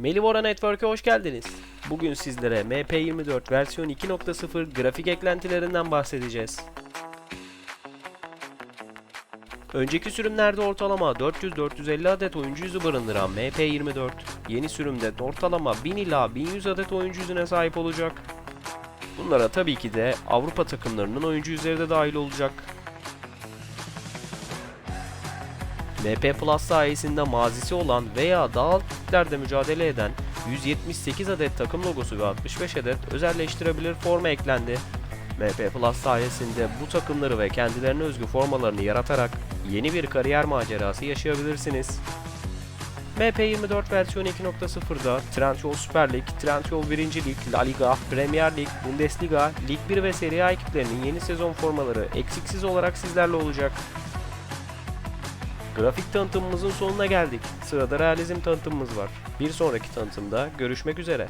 Melivora Network'e hoş geldiniz. Bugün sizlere MP24 versiyon 2.0 grafik eklentilerinden bahsedeceğiz. Önceki sürümlerde ortalama 400-450 adet oyuncu yüzü barındıran MP24, yeni sürümde ortalama 1000 ila 1100 adet oyuncu yüzüne sahip olacak. Bunlara tabii ki de Avrupa takımlarının oyuncu yüzleri de dahil olacak. MP Plus sayesinde mazisi olan veya daha alt mücadele eden 178 adet takım logosu ve 65 adet özelleştirebilir forma eklendi. MP Plus sayesinde bu takımları ve kendilerine özgü formalarını yaratarak yeni bir kariyer macerası yaşayabilirsiniz. MP24 versiyon 2.0'da Trendyol Süper Lig, Trendyol 1. Lig, La Liga, Premier Lig, Bundesliga, Lig 1 ve Serie A ekiplerinin yeni sezon formaları eksiksiz olarak sizlerle olacak. Grafik tanıtımımızın sonuna geldik. Sırada realizm tanıtımımız var. Bir sonraki tanıtımda görüşmek üzere.